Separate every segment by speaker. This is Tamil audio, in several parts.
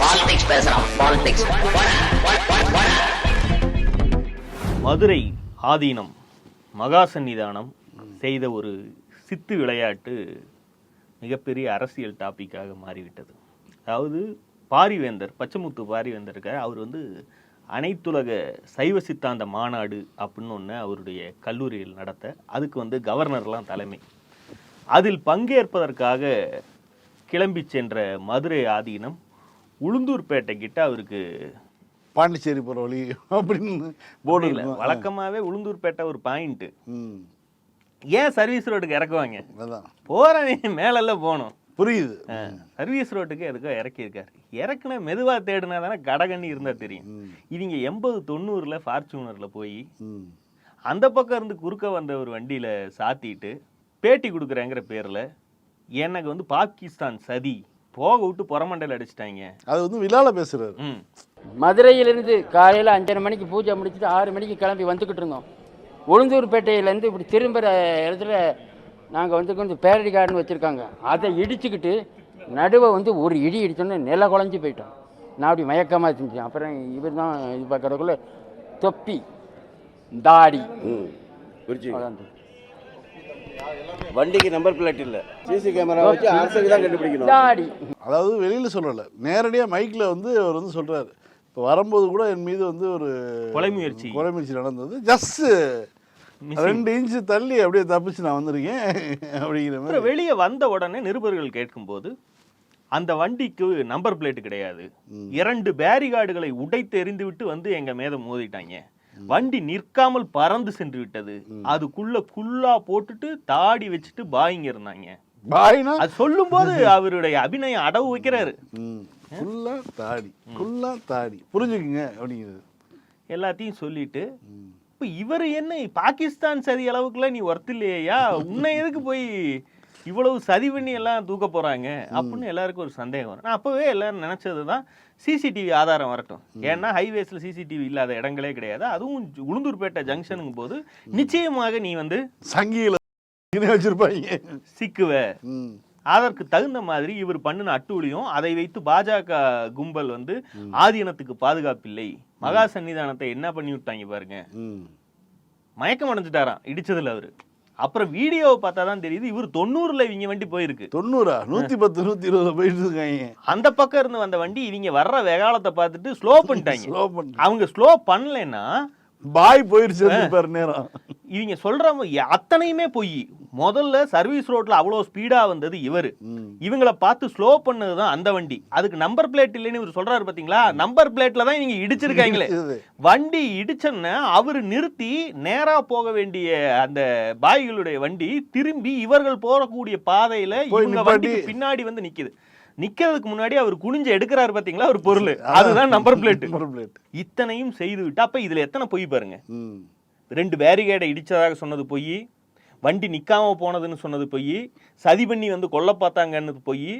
Speaker 1: பாலிடிக்ஸ் பேசுறான் பாலிடிக்ஸ்
Speaker 2: மதுரை ஆதீனம் மகா சந்நிதானம் செய்த ஒரு சித்து விளையாட்டு மிகப்பெரிய அரசியல் டாப்பிக்காக மாறிவிட்டது. அதாவது பாரிவேந்தர் பச்சைமுத்து பாரிவேந்தர் இருக்கார் அவர் வந்து அனைத்துலக சைவ சித்தாந்த மாநாடு அப்படின்னு ஒன்று அவருடைய கல்லூரியில் நடத்த அதுக்கு வந்து கவர்னர்லாம் தலைமை. அதில் பங்கேற்பதற்காக கிளம்பி சென்ற மதுரை ஆதீனம் உளுந்தூர்பேட்டை கிட்ட அவருக்கு
Speaker 3: பாண்டிச்சேரி போகிற வழி அப்படின்னு போர்டு
Speaker 2: இல்ல, வழக்கமாவே உளுந்தூர்பேட்டை ஒரு பாயிண்ட்.
Speaker 3: ம்.
Speaker 2: ஏன் சர்வீஸ் ரோட்டுக்கு இறக்குவாங்க? போறவன் மேலெல்லாம் போகணும்.
Speaker 3: புரியுது.
Speaker 2: சர்வீஸ் ரோட்டுக்கு எதுக்கோ இறக்கியிருக்காரு. இறக்குன மெதுவா தேடினா தானே கடகண்ணி இருந்தா தெரியும். இவங்க எண்பது தொண்ணூறுல ஃபார்ச்சூனர்ல போய் அந்த பக்கம் இருந்து குறுக்க வந்த ஒரு வண்டியில சாத்திட்டு பேட்டி கொடுக்குறேங்கிற பேர்ல எனக்கு வந்து பாகிஸ்தான் சதி போக விட்டு புறமண்டையில் அடிச்சிட்டாங்க.
Speaker 3: அது வந்து விழால பேசுறாரு.
Speaker 2: ம்.
Speaker 4: மதுரையிலிருந்து காலையில் அஞ்சரை மணிக்கு பூஜை முடிச்சுட்டு ஆறு மணிக்கு கிளம்பி வந்துக்கிட்டு இருந்தோம். உளுந்தூர்பேட்டையிலேருந்து இப்படி திரும்புகிற இடத்துல நாங்கள் வந்து கொஞ்சம் பேரடி கார்டன் வச்சுருக்காங்க. அதை இடிச்சுக்கிட்டு நடுவை வந்து ஒரு இடி இடிச்சோன்னே நில குழஞ்சி போயிட்டோம். நான் அப்படி மயக்கமாக இருந்துச்சு. அப்புறம் இவர் தான் இது பார்க்கறதுக்குள்ள தொப்பி தாடி. அதான்.
Speaker 5: வண்டிக்கு நம்பர் பிளேட் இல்ல. சிசி கேமரா வச்சு அரசுக்கு தான் கண்டுபிடிக்கணும்.
Speaker 4: தாடி
Speaker 3: அதாவது வெளியில சொல்லல. நேரடியா மைக்ல வந்து அவர் வந்து சொல்றாரு. இப்போ வரும்போது கூட என் மீது வந்து ஒரு
Speaker 2: கொலை முயற்சி.
Speaker 3: கொலை முயற்சி நடந்தது. ஜஸ்ட் ரெண்டு இன்ச்சு தள்ளி அப்படியே தப்பிச்சு நான் வந்திருக்கேன் அப்படிங்கிற மாதிரி.
Speaker 2: வெளியே வந்த உடனே நிருபர்கள் கேட்கும்போது அந்த வண்டிக்கு நம்பர் பிளேட் கிடையாது. இரண்டு பேரிகார்டுகளை உடைத்து எறிந்து விட்டு வந்து எங்க மேத மோதிட்டாங்க. வண்டி நிற்காமல் பறந்து சென்று விட்டது. அதுக்குள்ள குல்லா போட்டுட்டு தாடி வச்சுட்டு பாயிங்க இருந்தாங்க. அது சொல்லும்போது அவருடைய அபிநயம் அடவு வைக்கிறாரு.
Speaker 3: ஃபுல்லா தாடி ஃபுல்லா தாடி. புரிஞ்சுக்குங்க அப்படிங்கிறது.
Speaker 2: எல்லாத்தையும் சொல்லிட்டு இப்ப இவர் என்ன பாகிஸ்தான் சதி அளவுக்குலாம் நீ ஒர்த் இல்லையா உன்னை எதுக்கு போய் இவ்வளவு சதி பண்ணி எல்லாம் தூக்க போறாங்க அப்படின்னு எல்லாருக்கும் ஒரு சந்தேகம் வரும். நான் அப்பவே எல்லாரும் நினைச்சது தான் சிசிடிவி ஆதாரம் வரட்டும். ஏன்னா ஹைவேஸ்ல சிசிடிவி இல்லாத இடங்களே கிடையாது. அதுவும் உளுந்தூர்பேட்டை ஜங்ஷனுங்கும் போது நிச்சயமாக நீ வந்து
Speaker 3: சங்கியில வச்சிருப்பாங்க.
Speaker 2: சிக்குவ. அதற்கு தகுந்த மாதிரி இவர் பண்ணின அட்டூழியம் அதை வைத்து பாஜக கும்பல் வந்து ஆதீனத்துக்கு பாதுகாப்பில்லை. மகா சன்னிதானத்தை என்ன பண்ணி விட்டாங்க பாருங்க. மயக்கம் அடைஞ்சிட்டாராம். இடிச்சதுல அவரு. அப்புறம் வீடியோவை பார்த்தா தான் தெரியுது இவர் தொண்ணூறுல இவங்க வண்டி போயிருக்கு.
Speaker 3: தொண்ணூறா? நூத்தி பத்து நூத்தி இருபதுல போயிட்டு இருக்காங்க
Speaker 2: அந்த பக்கம் இருந்து வந்த வண்டி இவங்க வர்ற வெகாலத்தை பார்த்துட்டு ஸ்லோ பண்ணிட்டாங்க.
Speaker 3: ஸ்லோ பண்ண
Speaker 2: அவங்க ஸ்லோ பண்ணலைன்னா
Speaker 3: பாய் போயிடுச்சு பாரு நேரம்.
Speaker 2: இவங்க சொல்ற ம- அத்தனையுமே பொய். முதல்ல சர்வீஸ் ரோட்ல அவ்வளோ ஸ்பீடா வந்தது இவரு. இவங்களை பார்த்து ஸ்லோ பண்ணது தான் அந்த வண்டி. அதுக்கு நம்பர் பிளேட் இல்லைன்னு இவர் சொல்றாரு பாத்தீங்களா? நம்பர் பிளேட்ல தான் இவங்க இடிச்சிருக்காங்களே. வண்டி இடிச்சோன்ன அவர் நிறுத்தி நேரா போக வேண்டிய அந்த பாய்களுடைய வண்டி திரும்பி இவர்கள் போகக்கூடிய பாதையில இவங்க வண்டிக்கு பின்னாடி வந்து நிக்குது. நிக்கிறதுக்கு முன்னாடி அவர் குனிஞ்சு எடுக்கிறாரு பாத்தீங்களா? ஒரு பொருள். அதுதான் நம்பர் பிளேட்
Speaker 3: பிளேட்
Speaker 2: இத்தனையும் செய்து விட்டு அப்ப இதுல எத்தனை பொய் பாருங்க? ரெண்டு பேரிகேடை இடிச்சதாக சொன்னது பொய். வண்டி நிக்காம போனதுன்னு சொன்னது பொய். சதி பண்ணி வந்து கொல்ல பார்த்தாங்கன்னு பொய்.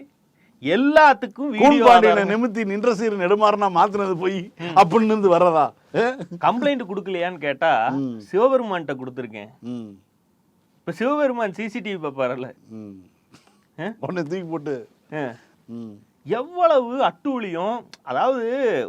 Speaker 2: எல்லாத்துக்கும் வீடியோ
Speaker 3: கூன்பாண்டியனை நிமித்தி நின்ற சீர் நெடுமாறனா மாத்தினது போய். அப்படின்னு இருந்து வர்றதா?
Speaker 2: கம்ப்ளைண்ட் கொடுக்கலையான்னு கேட்டா சிவபெருமான்கிட்ட கொடுத்துருக்கேன். இப்ப சிவபெருமான் சிசிடிவி பார்ப்பாரல்ல?
Speaker 3: உடனே தூக்கி போட்டு
Speaker 2: எவ்வளவு அட்டூழியம் அதாவது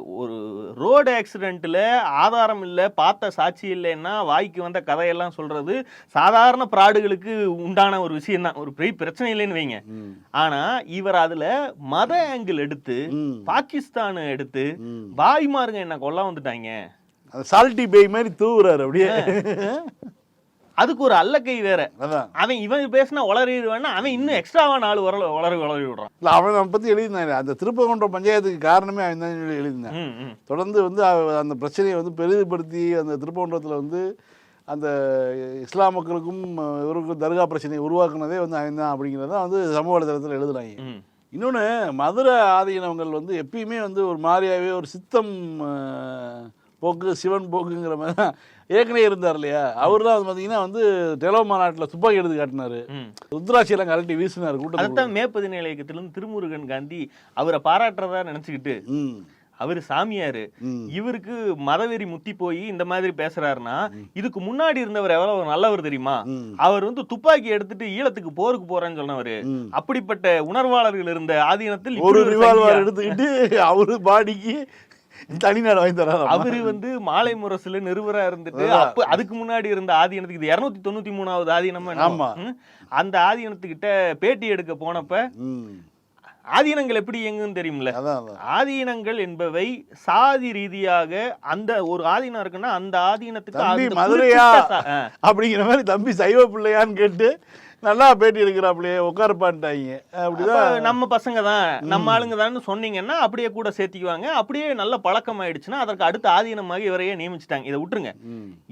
Speaker 2: ஒரு ரோடு ஆக்சிடென்ட்ல ஆதாரம் இல்லை பார்த்த சாட்சி இல்லைன்னா வாய்க்கு வந்த கதையெல்லாம் சொல்றது சாதாரண பிராடுகளுக்கு உண்டான ஒரு விஷயம் தான் ஒரு பெரிய பிரச்சனை இல்லைன்னு வைங்க.
Speaker 3: ம்.
Speaker 2: ஆனா இவர் அதுல மத ஆங்கிள் எடுத்து. பாகிஸ்தான் எடுத்து. பாய்மாருங்க என்ன கொல்ல வந்துட்டாங்க.
Speaker 3: சால்ட்டி பேய் மாதிரி தூவுறாரு அப்படியே.
Speaker 2: அதுக்கு ஒரு அல்லக்கை வேற. அவன் இவன் பேசினா உளறிடுவான்னா அவன் இன்னும் எக்ஸ்ட்ராவா நாலு உரல உளறி உளறி விடுறான்.
Speaker 3: இல்ல அவன் அதை பத்தி எழுதினாரு அந்த திருப்பகுன்றம் பஞ்சகாயத்துக்கு காரணமே அவன் தான் சொல்லி எழுதினான். தொடர்ந்து வந்து அந்த பிரச்சனையை வந்து பெரிதுபடுத்தி அந்த திருப்பகுன்றத்தில் வந்து அந்த இஸ்லாம் மக்களுக்கும் இவருக்கும் தர்கா பிரச்சனையை உருவாக்குனதே வந்து அவன் தான் அப்படிங்கிறத வந்து சமூக வலைதளத்தில் எழுதுனாங்க. இன்னொன்று மதுரை ஆதீனவங்கள் வந்து எப்பயுமே வந்து ஒரு மாதிரியாகவே ஒரு சித்தம் போக்கு சிவன் போக்குங்கிற மாதிரி தான் ஏற்கனவே இருந்தார் இல்லையா அவர் தான் வந்து பார்த்தீங்கன்னா வந்து டெலோ மாநாட்டில் துப்பாக்கி எடுத்து காட்டினாரு. ருத்ராட்சியெல்லாம் கழட்டி வீசினார் கூட்டத்தில்
Speaker 2: அதைத்தான் மே பதினேழு இயக்கத்திலிருந்து திருமுருகன் காந்தி அவரை பாராட்டுறதா நினைச்சுக்கிட்டு அவரு சாமியாரு. இவருக்கு மதவெறி முத்தி போய் இந்த மாதிரி பேசுறாருன்னா இதுக்கு முன்னாடி இருந்தவர் எவ்வளவு நல்லவர் தெரியுமா. அவர் வந்து துப்பாக்கி எடுத்துட்டு ஈழத்துக்கு போருக்கு போறேன்னு சொன்னவரு. அப்படிப்பட்ட உணர்வாளர்கள் இருந்த ஆதீனத்தில்
Speaker 3: ஒரு ரிவால்வர்? எடுத்துக்கிட்டு அவரு பாடிக்கு தனிநாடு வாங்கி தராரு
Speaker 2: அவரு வந்து மாலை முரசுல நிறுவரா இருந்துட்டு. அப்ப அதுக்கு முன்னாடி இருந்த ஆதீனத்துக்கு இது இருநூத்தி தொண்ணூத்தி மூணாவது ஆதீனமா. அந்த ஆதீனத்துக்கிட்ட பேட்டி எடுக்க போனப்ப. ஆதீனங்கள் எப்படி இயங்குன்னு தெரியும்ல ஆதீனங்கள் என்பவை சாதி ரீதியாக அந்த ஒரு ஆதீனம் இருக்குன்னா அந்த ஆதீனத்துக்கு
Speaker 3: மதுரையா. அப்படிங்கிற மாதிரி தம்பி சைவ பிள்ளையான்னு கேட்டு நல்லா பேட்டி எடுக்கிறாப்லையே உட்காருப்பான்ட்டாங்க
Speaker 2: அப்ப
Speaker 3: அப்படிதான்.
Speaker 2: நம்ம பசங்க தான் நம்ம ஆளுங்க தான் சொன்னீங்கன்னா அப்படியே கூட சேர்த்திக்குவாங்க. அப்படியே நல்ல பழக்கம் ஆயிடுச்சுன்னா அதற்கு அடுத்த ஆதீனமாக இவரையே நியமிச்சிட்டாங்க. இதை விட்டுருங்க.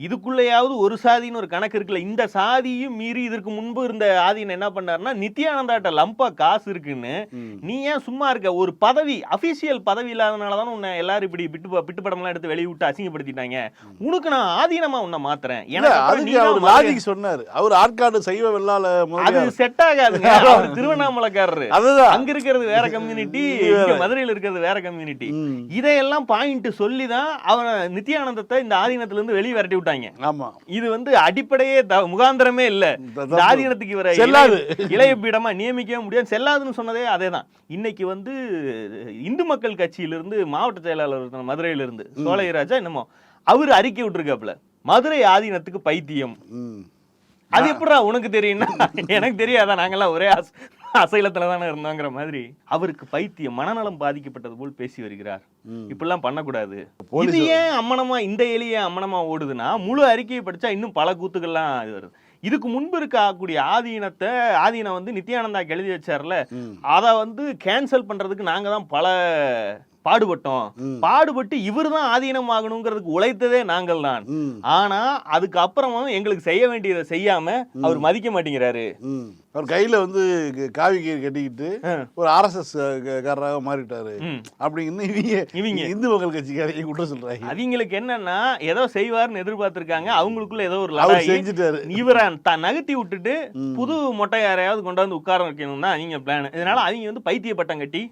Speaker 2: இதுக்குள்ளேயாவது ஒரு சாதின்னு ஒரு கணக்கு இருக்குல்ல இந்த சாதியும் மீறி இதற்கு முன்பு இருந்த ஆதீனம் என்ன பண்ணாருன்னா நித்யானந்தாட்ட லம்பா காசு இருக்குன்னு. நீ ஏன் சும்மா இருக்க? ஒரு பதவி அபிஷியல் பதவி இல்லாதனால தானே உன்னை எல்லாரும் இப்படி பிட்டு பிட்டு படம்லாம் எடுத்து வெளிய விட்டு அசிங்கப்படுத்திட்டாங்க. உனக்கு நான் ஆதீனமா உன்னை மாத்துறேன்.
Speaker 3: லாஜிக் சொன்னாரு. அவர் ஆட்காடு சைவ வெள்ளால
Speaker 2: அது செட் ஆகாதுங்க. அவர் திருவண்ணாமலைக்காரரு.
Speaker 3: அதுதான்.
Speaker 2: அங்க இருக்கிறது வேற. கம்யூனிட்டி மதுரையில இருக்கிறது வேற கம்யூனிட்டி. இதையெல்லாம் பாயிண்ட் சொல்லி தான் அவனை நித்யானந்தத்தை இந்த ஆதீனத்துல இருந்து வெளியே விரட்டி விட்டாங்க.
Speaker 3: ஆமா.
Speaker 2: இது வந்து அடிப்படையே முகாந்திரமே இல்ல.
Speaker 3: இந்த.
Speaker 2: ஆதீனத்துக்கு இவரை
Speaker 3: செல்லாது.
Speaker 2: இளைய- பீடமா நியமிக்கவே முடியாது. செல்லாதுன்னு சொன்னதே அதேதான். இன்னைக்கு வந்து இந்து மக்கள் கட்சியிலிருந்து மாவட்ட செயலாளர் மதுரையில இருந்து சோழையராஜா என்னமோ அவர் அறிக்கை விட்டுருக்காப்புல. மதுரை ஆதீனத்துக்கு பைத்தியம். அது எப்படிடா உனக்கு தெரியும்னா? எனக்கு தெரியாதா? நாங்கெல்லாம் ஒரே அச- அசைலத்துல தானே இருந்தோங்கிற மாதிரி. அவருக்கு பைத்தியம் மனநலம் பாதிக்கப்பட்டது போல் பேசி வருகிறார். இப்படிலாம் பண்ணக்கூடாது. இது ஏன் அம்மனமா இந்த எலியே அம்மனமா ஓடுதுன்னா முழு அறிக்கையை படிச்சா இன்னும் பல கூத்துக்கள்லாம் இது வருது. இதுக்கு முன்பு இருக்கக்கூடிய ஆதீனத்தை ஆதீனம் வந்து நித்யானந்தா எழுதி வச்சார்ல. அதை வந்து கேன்சல் பண்றதுக்கு நாங்க தான் பல பாடுபட்டோம். பாடுபட்டு இவர் தான் ஆதீனம் ஆகணுங்கிறதுக்கு உழைத்ததே நாங்கள் தான். ஆனா அதுக்கு அப்புறமும் எங்களுக்கு செய்ய வேண்டியதை செய்யாம அவர் மதிக்க மாட்டேங்கிறாரு.
Speaker 3: அவர் கையில வந்து காவி கட்டிக்கிட்டு. ஒரு ஆர்எஸ்எஸ் காரராக மாறிட்டாரு. அப்படின்னு இவங்க
Speaker 2: இவங்க.
Speaker 3: இந்து மக்கள் கட்சிக்காரங்க குற்றம் சொல்றாங்க
Speaker 2: அவங்களுக்கு என்னன்னா ஏதோ செய்வார்னு எதிர்பார்த்திருக்காங்க அவங்களுக்குள்ள ஏதோ ஒரு
Speaker 3: செஞ்சுட்டாரு
Speaker 2: இவரை த- நகர்த்தி விட்டுட்டு. புது மொட்டை யாரையாவது கொண்டு வந்து உட்கார வைக்கணும் தான் அவங்க பிளான் இதனால அவங்க வந்து பைத்திய பட்டம் கட்டி.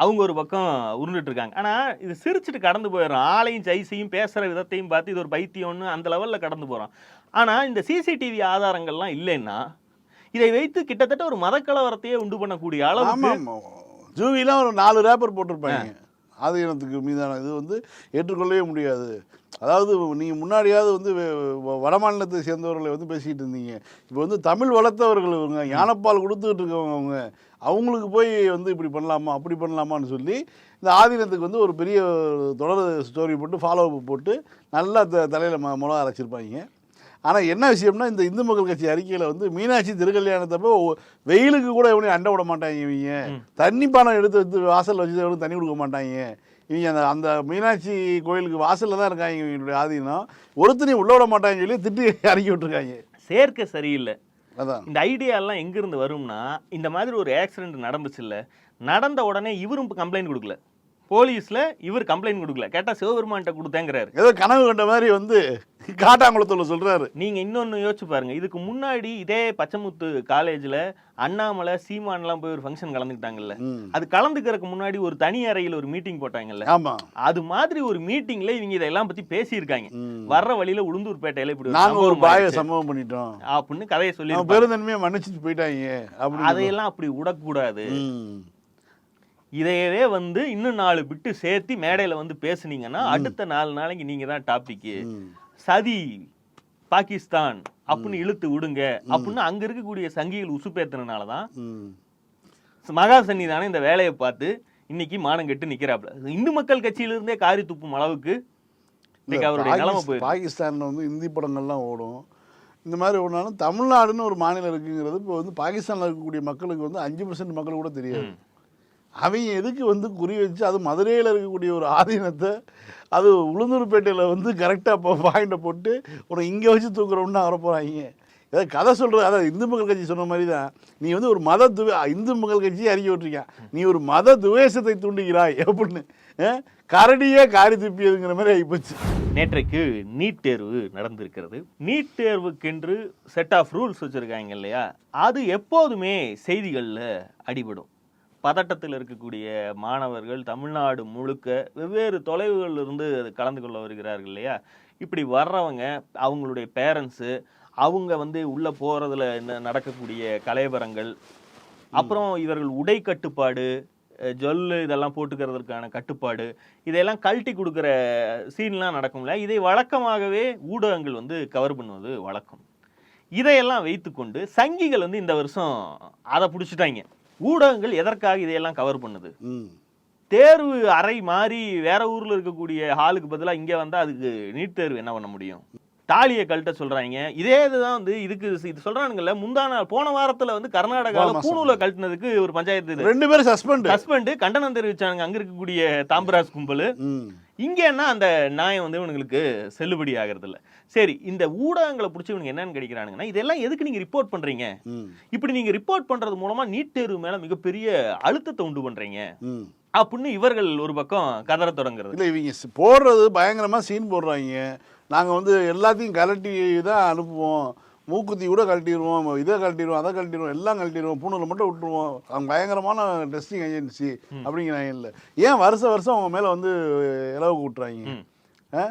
Speaker 2: அவங்க ஒரு பக்கம் உருண்டுட்டு இருக்காங்க ஆனா இது சிரிச்சுட்டு கடந்து போயிடும் ஆளையும் ஜெய்ஸையும் பேசுற விதத்தையும் பார்த்து இது ஒரு பைத்தியம்னு அந்த லெவல்ல கடந்து போறோம். ஆனா இந்த சிசிடிவி ஆதாரங்கள்லாம் இல்லைன்னா இதை வைத்து கிட்டத்தட்ட ஒரு மதக்கலவரத்தையே உண்டு பண்ணக்கூடிய
Speaker 3: ஆமா ஜூவிலாம் ஒரு நாலு ரேப்பர் போட்டிருப்பாங்க. ஆதீனத்துக்கு மீதான இது வந்து ஏற்றுக்கொள்ளவே முடியாது. அதாவது நீங்கள் முன்னாடியாவது வந்து வெ- வ- வட மாநிலத்தை சேர்ந்தவர்களை வந்து பேசிக்கிட்டு இருந்தீங்க. இப்போ வந்து தமிழ் வளர்த்தவர்கள் இவங்க ஞானப்பால் கொடுத்துக்கிட்டு இருக்கவங்க அவங்க அவங்களுக்கு போய் வந்து இப்படி பண்ணலாமா அப்படி பண்ணலாமான்னு சொல்லி இந்த ஆதீனத்துக்கு வந்து ஒரு பெரிய தொடர் ஸ்டோரி போட்டு ஃபாலோ போட்டு நல்லா த தலையில் ம மிளகா அரைச்சிருப்பாங்க. ஆனால் என்ன விஷயம்னா இந்த இந்து மக்கள் கட்சி அறிக்கையில் வந்து மீனாட்சி திருக்கல்யாணத்தப்போ வெயிலுக்கு கூட எவனையும் அண்டை விட மாட்டாங்க இவங்க. தண்ணி பானம் எடுத்து எடுத்து வாசலில் வச்சு எவனும் தண்ணி கொடுக்க மாட்டாங்க. இவங்க அந்த அந்த மீனாட்சி கோயிலுக்கு வாசலில் தான் இருக்காங்க இவங்களுடைய ஆதீனம். ஒருத்தனையும் உள்ள விட மாட்டாங்கன்னு சொல்லி திட்டி இறக்கி விட்டுருக்காங்க.
Speaker 2: சேர்க்கை சரியில்லை. இந்த ஐடியாலாம் எங்கேருந்து வரும்னா இந்த மாதிரி ஒரு ஆக்சிடென்ட் நடந்துச்சு இல்லை நடந்த உடனே இவரும் கம்ப்ளைண்ட் கொடுக்கல. போலீஸ்ல இவர் கம்ப்ளைண்ட் கொடுக்கல. கேட்டா சிவபெருமான்கிட்ட கொடுத்தேங்கிறாரு.
Speaker 3: ஏதோ கனவு கண்ட மாதிரி வந்து காட்டாங்குளத்தில் சொல்கிறாரு
Speaker 2: நீங்க இன்னொன்னு யோசிச்சு பாருங்க. இதுக்கு முன்னாடி இதே பச்சைமுத்து காலேஜ்ல அண்ணாமலை சீமான்லாம் போய் ஒரு ஃபங்க்ஷன் கலந்துக்கிட்டாங்கல்ல. அது கலந்துக்கிறதுக்கு முன்னாடி ஒரு தனி அறையில் ஒரு மீட்டிங் போட்டாங்கல்ல.
Speaker 3: ஆமாம்
Speaker 2: அது மாதிரி ஒரு மீட்டிங்ல இவங்க இதெல்லாம் பத்தி பேசியிருக்காங்க. வர்ற வழியில உளுந்தூர்பேட்டையில இப்படி ஒரு
Speaker 3: நாங்கள் ஒரு பாய சம்பவம் பண்ணிட்டோம்.
Speaker 2: அப்படின்னு கதையை சொல்லி
Speaker 3: பெருந்தன்மையை மன்னிச்சிட்டு போயிட்டாங்க. அப்படி
Speaker 2: அதையெல்லாம் அப்படி விடக்கூடாது. இதையவே வந்து இன்னும் நாலு பிட்டு சேர்த்து மேடையில வந்து பேசுனீங்கன்னா அடுத்த நாலு நாளைக்கு நீங்க தான் டாபிக்
Speaker 3: ம்.
Speaker 2: சதி பாகிஸ்தான் அப்படின்னு இழுத்து விடுங்க அப்படின்னு அங்க இருக்கக்கூடிய சங்கிகள் உசுப்பேத்தினால தான் மகா சன்னிதானம் இந்த வேலையை பார்த்து இன்னைக்கு மானம் கெட்டு நிக்கிறாப்ல இந்து மக்கள் கட்சியிலிருந்தே காரி துப்பும் அளவுக்கு இன்னைக்கு அவருடைய நிலைமை போயிருக்கு.
Speaker 3: பாகிஸ்தான்ல வந்து இந்தி படங்கள்லாம் ஓடும். இந்த மாதிரி ஓடினாலும் தமிழ்நாடுன்னு ஒரு மாநிலம் இருக்குங்கிறது இப்போ வந்து பாகிஸ்தானில் இருக்கக்கூடிய மக்களுக்கு வந்து அஞ்சு பர்சன்ட் மக்கள் கூட தெரியாது. அவங்க எதுக்கு வந்து குறி வச்சு அது மதுரையில் இருக்கக்கூடிய ஒரு ஆதீனத்தை அது உளுந்தூர்பேட்டையில் வந்து கரெக்டாக இப்போ பாயிண்டை போட்டு உனக்கு இங்கே வச்சு தூக்குறோம்னு வர போகிறாங்க ஏதாவது கதை சொல்கிறது அதாவது இந்து மக்கள் கட்சி சொன்ன மாதிரி தான் நீ வந்து ஒரு மத துவே இந்து மக்கள் கட்சியை அறிக்கை விட்டுருக்கேன். நீ ஒரு மத துவேஷத்தை தூண்டுகிறாய் அப்படின்னு கரடியே காரி துப்பியதுங்கிற மாதிரி ஆகிப்போச்சு
Speaker 2: நேற்றைக்கு நீட் தேர்வு நடந்திருக்கிறது. நீட் தேர்வுக்கென்று செட் ஆஃப் ரூல்ஸ் வச்சுருக்காங்க இல்லையா? அது எப்போதுமே செய்திகளில் அடிபடும். பதட்டத்தில் இருக்கக்கூடிய மாணவர்கள் தமிழ்நாடு முழுக்க வெவ்வேறு தொலைவுகளில் இருந்து கலந்து கொள்ள வருகிறார்கள் இல்லையா? இப்படி வர்றவங்க அவங்களுடைய பேரண்ட்ஸு அவங்க வந்து உள்ள என்ன நடக்கக்கூடிய கலைவரங்கள் அப்புறம் இவர்கள் உடை கட்டுப்பாடு ஜொல்லு இதெல்லாம் போட்டுக்கிறதுக்கான கட்டுப்பாடு இதையெல்லாம் கழட்டி கொடுக்குற சீன்லாம் நடக்கும்ல இதை வழக்கமாகவே ஊடகங்கள் வந்து கவர் பண்ணுவது வழக்கம். இதையெல்லாம் வைத்துக்கொண்டு சங்கிகள் வந்து இந்த வருஷம் அதை பிடிச்சிட்டாங்க. ஊடகங்கள் எதற்காக இதையெல்லாம் கவர் பண்ணுது? தேர்வு அறை மாறி வேற ஊர்ல இருக்கக்கூடிய ஹாலுக்கு பதிலா இங்க வந்தா அதுக்கு நீட் தேர்வு என்ன பண்ண முடியும்? தாலியை கழட்ட சொல்றாங்க. இதே இதுதான் வந்து இதுக்கு இது சொல்றானுங்கல்ல முந்தா நாள் போன வாரத்துல வந்து கர்நாடகால
Speaker 3: போன மாசம்.
Speaker 2: பூணூல கழட்டினதுக்கு ஒரு பஞ்சாயத்து
Speaker 3: ரெண்டு பேரும் சஸ்பெண்ட்.
Speaker 2: ஹஸ்பண்ட் கண்டனம் தெரிவிச்சாங்க அங்க இருக்கக்கூடிய தாம்பராஜ் கும்பல்.
Speaker 3: ம்
Speaker 2: இங்க என்ன அந்த நியாயம் வந்து இவனுங்களுக்கு செல்லுபடி ஆகிறது இல்ல சரி இந்த ஊடகங்களை பிடிச்சி இவனுக்கு என்னன்னு கிடைக்கிறானுங்கன்னா இதெல்லாம் எதுக்கு நீங்க ரிப்போர்ட் பண்றீங்க? இப்படி நீங்க ரிப்போர்ட் பண்றது மூலமா நீட் தேர்வு மேல மிகப்பெரிய அழுத்தத்தை உண்டு பண்றீங்க. அப்படின்னு இவர்கள் ஒரு பக்கம் கதற தொடங்குறது.
Speaker 3: இல்லை இவங்க போடுறது பயங்கரமாக சீன் போடுறாங்க. நாங்கள் வந்து எல்லாத்தையும் கலட்டி தான் அனுப்புவோம். மூக்குத்தி கூட கழட்டிடுவோம் இதை கழட்டிடுவோம் அதை கழட்டிடுவோம் எல்லாம் கழட்டிடுவோம் பூணூலை மட்டும் விட்டுருவோம். அவங்க பயங்கரமான டெஸ்டிங் ஏஜென்சி அப்படிங்கிறாங்க இல்லை ஏன் வருஷம் வருஷம் அவங்க மேலே வந்து இலவுக்கு விட்டுறாங்க.